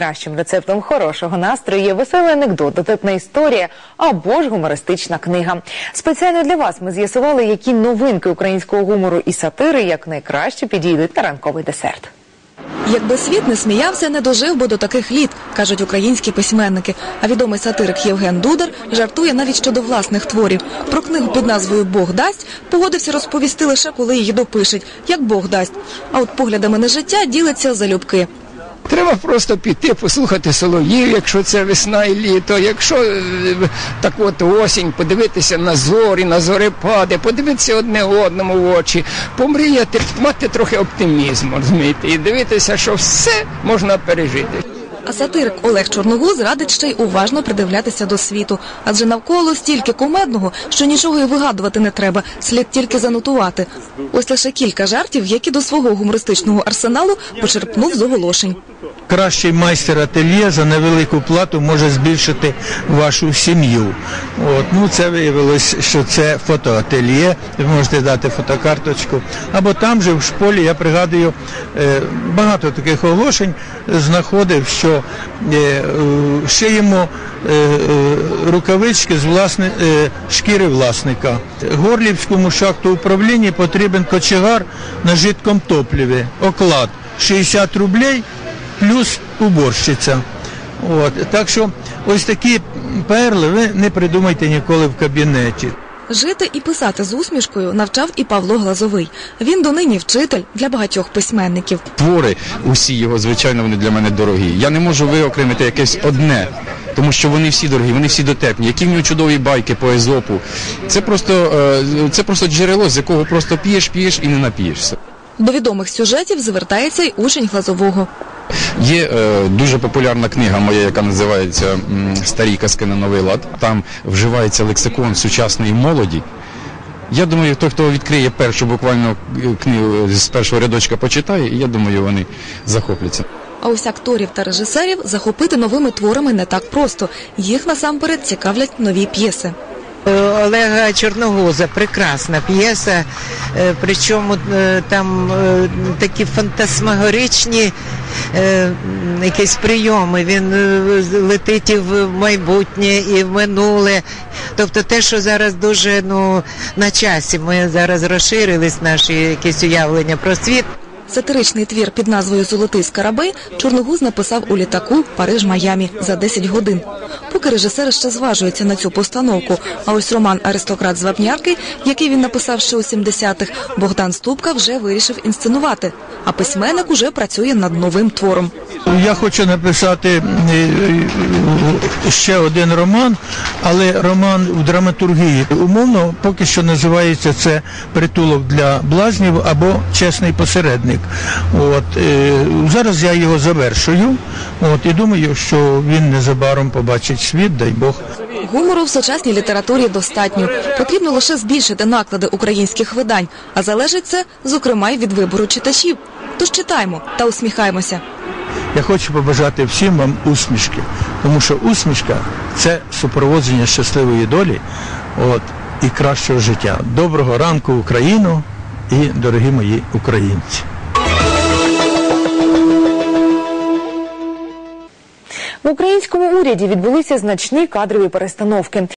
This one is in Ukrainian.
Кращим рецептом хорошого настрою є веселий анекдот, дотепна історія або ж гумористична книга. Спеціально для вас ми з'ясували, які новинки українського гумору і сатири як найкраще підійдуть на ранковий десерт. Якби світ не сміявся, не дожив би до таких літ, кажуть українські письменники. А відомий сатирик Євген Дудар жартує навіть щодо власних творів. Про книгу під назвою Бог дасть погодився розповісти лише коли її допишуть, як Бог дасть. А от поглядами на життя ділиться залюбки. Треба просто піти, послухати солов'їв, якщо це весна і літо, якщо е, так от осінь, подивитися на зорі, на зорепади, подивитися одне одному в очі, помріяти, мати трохи оптимізму, розумієте, і дивитися, що все можна пережити. А сатирик Олег Чорногуз радить ще й уважно придивлятися до світу, адже навколо стільки кумедного, що нічого й вигадувати не треба, слід тільки занотувати. Ось лише кілька жартів, які до свого гумористичного арсеналу почерпнув з оголошень. Кращий майстер ательє за невелику плату може збільшити вашу сім'ю. От ну це виявилось, що це фотоательє. Ви можете дати фотокарточку. Або там же в школі, я пригадую, е, багато таких оголошень знаходив, що е, е, шиємо е, рукавички з власне, шкіри власника. Горлівському шахту управління потрібен кочегар на жидкому топливі. Оклад 60 рублей плюс уборщиця. От. Так що ось такі перли ви не придумайте ніколи в кабінеті. Жити і писати з усмішкою навчав і Павло Глазовий. Він донині вчитель для багатьох письменників. твори, усі його, звичайно, вони для мене дорогі. Я не можу виокремити якесь одне, тому що вони всі дорогі, вони всі дотепні. Які в нього чудові байки по езопу. Це просто, е, це просто джерело, з якого просто п'єш, п'єш і не нап'єшся. До відомих сюжетів звертається й учень Глазового. Є е, дуже популярна книга моя, яка називається Старі казки на новий лад. Там вживається лексикон сучасної молоді. Я думаю, той, хто відкриє першу буквально е, книгу з першого рядочка почитає, я думаю, вони захопляться. А ось акторів та режисерів захопити новими творами не так просто. Їх насамперед цікавлять нові п'єси. Олега Чорногоза прекрасна п'єса, е, причому е, там е, такі фантасмагоричні е, якісь прийоми. Він е, летить і в майбутнє, і в минуле. Тобто те, що зараз дуже ну, на часі, ми зараз розширились наші якісь уявлення про світ. Сатиричний твір під назвою Золотий скарабей Чорногуз написав у літаку Париж-Майамі за 10 годин. Поки режисер ще зважується на цю постановку. А ось роман Аристократ з Вапнярки, який він написав ще у 70-х, Богдан Ступка вже вирішив інсценувати. А письменник уже працює над новим твором. Я хочу написати е, е, ще один роман, але роман в драматургії. Умовно, поки що називається це притулок для блазнів або чесний посередник. От е, зараз я його завершую. От і думаю, що він незабаром побачить світ, дай Бог. Гумору в сучасній літературі достатньо. Потрібно лише збільшити наклади українських видань, а залежить це, зокрема, й від вибору читачів. Тож читаймо та усміхаймося. Я хочу побажати всім вам усмішки, тому що усмішка це супроводження щасливої долі от, і кращого життя. Доброго ранку, Україну і дорогі мої українці. Українському уряді відбулися значні кадрові перестановки.